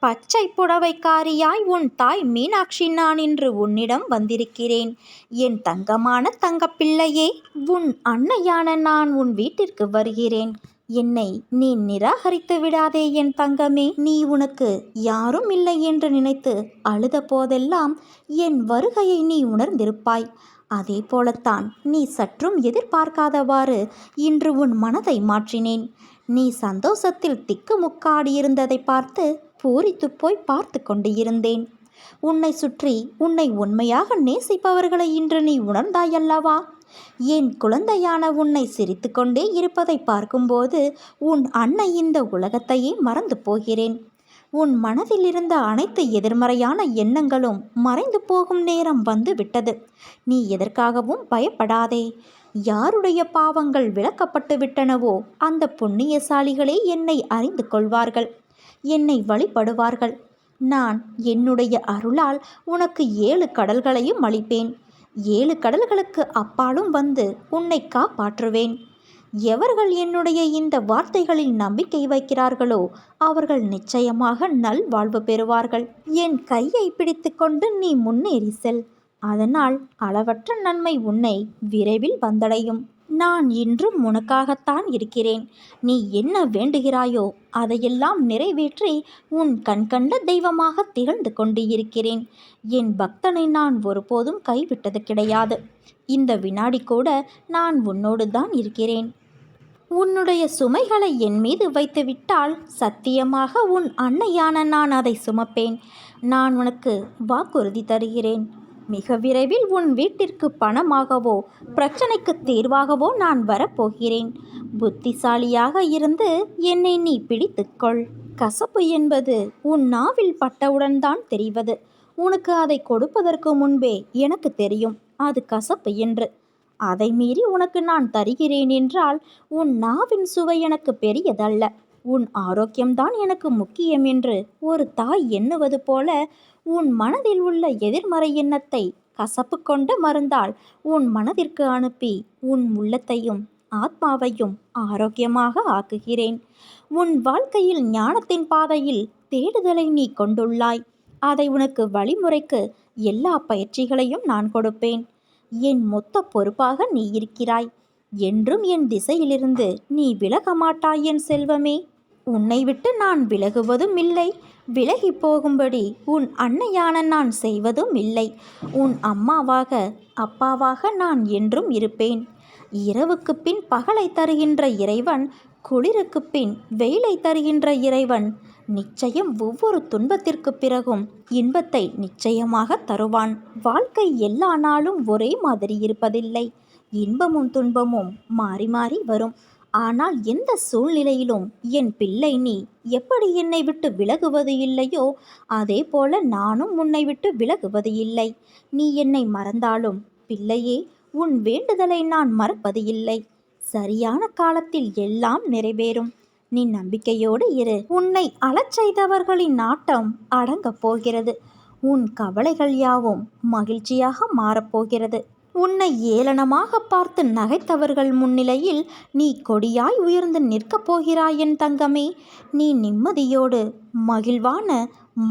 பச்சை புடவைக்காரியாய் உன் தாய் மீனாட்சி நான் இன்று உன்னிடம் வந்திருக்கிறேன். என் தங்கமான தங்கப்பிள்ளையே உன் அன்னையான நான் உன் வீட்டிற்கு வருகிறேன். என்னை நீ நிராகரித்து விடாதே என் தங்கமே. நீ உனக்கு யாரும் இல்லை என்று நினைத்து அழுத போதெல்லாம் என் வருகையை நீ உணர்ந்திருப்பாய். அதே போலத்தான் நீ சற்றும் எதிர்பார்க்காதவாறு இன்று உன் மனதை மாற்றினேன். நீ சந்தோஷத்தில் திக்குமுக்காடியிருந்ததை பார்த்து பூரித்து போய் பார்த்து கொண்டு இருந்தேன் உன்னை சுற்றி உன்னை உண்மையாக நேசிப்பவர்களை இன்று நீ உணர்ந்தாயல்லவா? என் குழந்தையான உன்னை சிரித்துக்கொண்டே இருப்பதை பார்க்கும்போது உன் அன்னை இந்த உலகத்தையே மறந்து போகிறேன். உன் மனதில் இருந்த அனைத்து எதிர்மறையான எண்ணங்களும் மறைந்து போகும் நேரம் வந்து விட்டது. நீ எதற்காகவும் பயப்படாதே. யாருடைய பாவங்கள் விளக்கப்பட்டு விட்டனவோ அந்த புண்ணியசாலிகளே என்னை அறிந்து கொள்வார்கள். என்னை வழிபடுவார்கள். நான் என்னுடைய அருளால் உனக்கு ஏழு கடல்களையும் அளிப்பேன். ஏழு கடல்களுக்கு அப்பாலும் வந்து உன்னை காப்பாற்றுவேன். எவர்கள் என்னுடைய இந்த வார்த்தைகளில் நம்பிக்கை வைக்கிறார்களோ அவர்கள் நிச்சயமாக நல் வாழ்வு பெறுவார்கள். என் கையை பிடித்துக்கொண்டு நீ முன்னேறி செல். அதனால் அளவற்ற நன்மை உன்னை விரைவில் வந்தடையும். நான் இன்றும் உனக்காகத்தான் இருக்கிறேன். நீ என்ன வேண்டுகிறாயோ அதையெல்லாம் நிறைவேற்றி உன் கண்கண்ட தெய்வமாக திகழ்ந்து கொண்டு இருக்கிறேன் என் பக்தனை நான் ஒருபோதும் கைவிட்டது கிடையாது. இந்த வினாடி கூட நான் உன்னோடு தான் இருக்கிறேன். உன்னுடைய சுமைகளை என் மீது வைத்துவிட்டால் சத்தியமாக உன் அன்னையான நான் அதை சுமப்பேன். நான் உனக்கு வாக்குறுதி தருகிறேன். மிக விரைவில் உன் வீட்டிற்கு பணமாகவோ பிரச்சனைக்கு தீர்வாகவோ நான் வரப்போகிறேன். புத்திசாலியாக இருந்து என்னை நீ பிடித்துக்கொள். கசப்பு என்பது உன் நாவில் பட்டவுடன் தான் தெரிவது. உனக்கு அதை கொடுப்பதற்கு முன்பே எனக்கு தெரியும் அது கசப்பு என்று. அதை மீறி உனக்கு நான் தருகிறேன் என்றால் உன் நாவின் சுவை எனக்கு பெரியதல்ல. உன் ஆரோக்கியம்தான் எனக்கு முக்கியம் என்று ஒரு தாய் எண்ணுவது போல உன் மனதில் உள்ள எதிர்மறை எண்ணத்தை கசப்பு கொண்ட மருந்தால் உன் மனதிற்கு அனுப்பி உன் உள்ளத்தையும் ஆத்மாவையும் ஆரோக்கியமாக ஆக்குகிறேன். உன் வாழ்க்கையில் ஞானத்தின் பாதையில் தேடுதலை நீ கொண்டுள்ளாய். அதை உனக்கு வழிமுறைக்கு எல்லா பயிற்சிகளையும் நான் கொடுப்பேன். என் மொத்த பொறுப்பாக நீ இருக்கிறாய். என்றும் என் திசையிலிருந்து நீ விலக மாட்டாய் என் செல்வமே. உன்னை விட்டு நான் விலகுவதும் இல்லை. விலகி போகும்படி உன் அன்னையான நான் செய்வதும் இல்லை. உன் அம்மாவாக அப்பாவாக நான் என்றும் இருப்பேன். இரவுக்கு பின் பகலை தருகின்ற இறைவன் குளிருக்கு பின் வெயிலை தருகின்ற இறைவன் நிச்சயம் ஒவ்வொரு துன்பத்திற்கு பிறகும் இன்பத்தை நிச்சயமாக தருவான். வாழ்க்கை எல்லா நாளும் ஒரே மாதிரி இருப்பதில்லை. இன்பமும் துன்பமும் மாறி மாறி வரும். ஆனால் எந்த சூழ்நிலையிலும் என் பிள்ளை நீ எப்படி என்னை விட்டு விலகுவது இல்லையோ அதே போல நானும் உன்னை விட்டு விலகுவது இல்லை. நீ என்னை மறந்தாலும் பிள்ளையே உன் வேண்டுதலை நான் மறப்பது இல்லை. சரியான காலத்தில் எல்லாம் நிறைவேறும். நீ நம்பிக்கையோடு இரு. உன்னை அழச் செய்தவர்களின் நாட்டம் அடங்கப் போகிறது. உன் கவலைகள் யாவும் மகிழ்ச்சியாக மாறப்போகிறது உன்னை ஏளனமாக பார்த்து நகைத்தவர்கள் முன்னிலையில் நீ கொடியாய் உயர்ந்து நிற்கப் போகிறாய் என் தங்கமே. நீ நிம்மதியோடு மகிழ்வான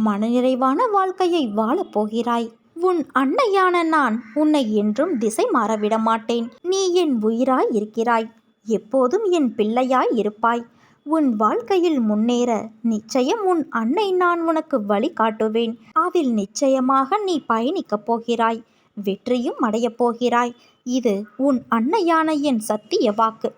மனநிறைவான வாழ்க்கையை வாழப் போகிறாய். உன் அன்னையான நான் உன்னை என்றும் திசை மாறவிட மாட்டேன். நீ என் உயிராய் இருக்கிறாய். எப்போதும் என் பிள்ளையாய் இருப்பாய். உன் வாழ்க்கையில் முன்னேற நிச்சயம் உன் அன்னை நான் உனக்கு வழி காட்டுவேன். அதில் நிச்சயமாக நீ பயணிக்கப் போகிறாய். வெற்றியும் அடையப் போகிறாய். இது உன் அன்னையான என் சத்திய வாக்கு.